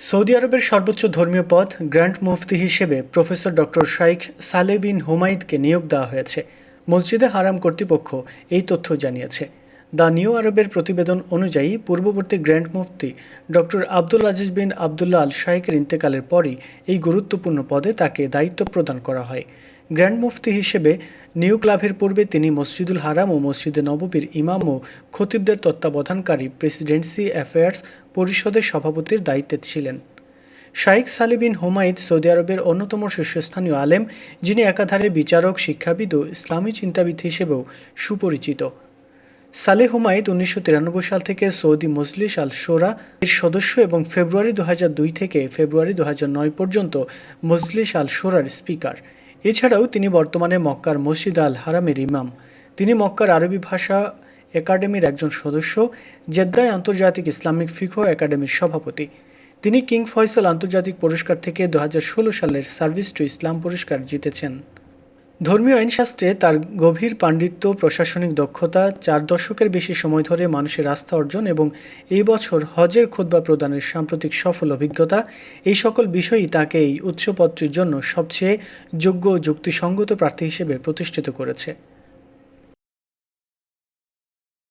Saudi আরবের সর্বোচ্চ ধর্মীয় পদ গ্র্যান্ড মুফতি হিসেবে প্রফেসর ডক্টর শাইখ সালে বিন হুমাইদকে নিয়োগ দেওয়া হয়েছে। মসজিদে হারাম কর্তৃপক্ষ এই তথ্য জানিয়েছে। দ্য নিউ আরবের প্রতিবেদন অনুযায়ী, পূর্ববর্তী গ্র্যান্ড মুফতি doctor Abdul Aziz bin Abdullah al শাইকের ইন্তেকালের পরই এই গুরুত্বপূর্ণ পদে তাকে দায়িত্ব প্রদান করা হয়। গ্র্যান্ড মুফতি হিসেবে নিয়োগ লাভের পূর্বে তিনি মসজিদুল হারাম ও মসজিদে নববীর ইমাম ও খতিবদের তত্ত্বাবধানকারী প্রেসিডেন্সি অ্যাফেয়ার্স পরিষদের সভাপতির দায়িত্বে ছিলেন। শাইখ সালি বিন হুমায়দ সৌদি আরবের অন্যতম শীর্ষস্থানীয় আলেম, যিনি একাধারে বিচারক, শিক্ষাবিদ ও ইসলামী চিন্তাবিদ হিসেবেও সুপরিচিত। সালে হুমায়দ উনিশশো সাল থেকে সৌদি মজলিস আল শোরা এর সদস্য এবং ফেব্রুয়ারি দু হাজার দুই থেকে ফেব্রুয়ারি দু পর্যন্ত মজলিস আল শোরার স্পিকার। এছাড়াও তিনি বর্তমানে মক্কার মসজিদ আল হারামের ইমাম। তিনি মক্কার আরবি ভাষা একাডেমির একজন সদস্য, জেদ্দায় আন্তর্জাতিক ইসলামিক ফিকো একাডেমির সভাপতি। তিনি কিং ফয়সাল আন্তর্জাতিক পুরস্কার থেকে দু হাজার ষোলো সালের সার্ভিস টু ইসলাম পুরস্কার জিতেছেন। ধর্মীয় আইনশাস্ত্রে তার গভীর পাণ্ডিত্য, প্রশাসনিক দক্ষতা, চার দশকের বেশি সময় ধরে মানুষের আস্থা অর্জন এবং এই বছর হজের খুদ্া প্রদানের সাম্প্রতিক সফল অভিজ্ঞতা, এই সকল বিষয়ই তাকে এই উচ্চপদটির জন্য সবচেয়ে যোগ্য যুক্তিসঙ্গত প্রার্থী হিসেবে প্রতিষ্ঠিত করেছে।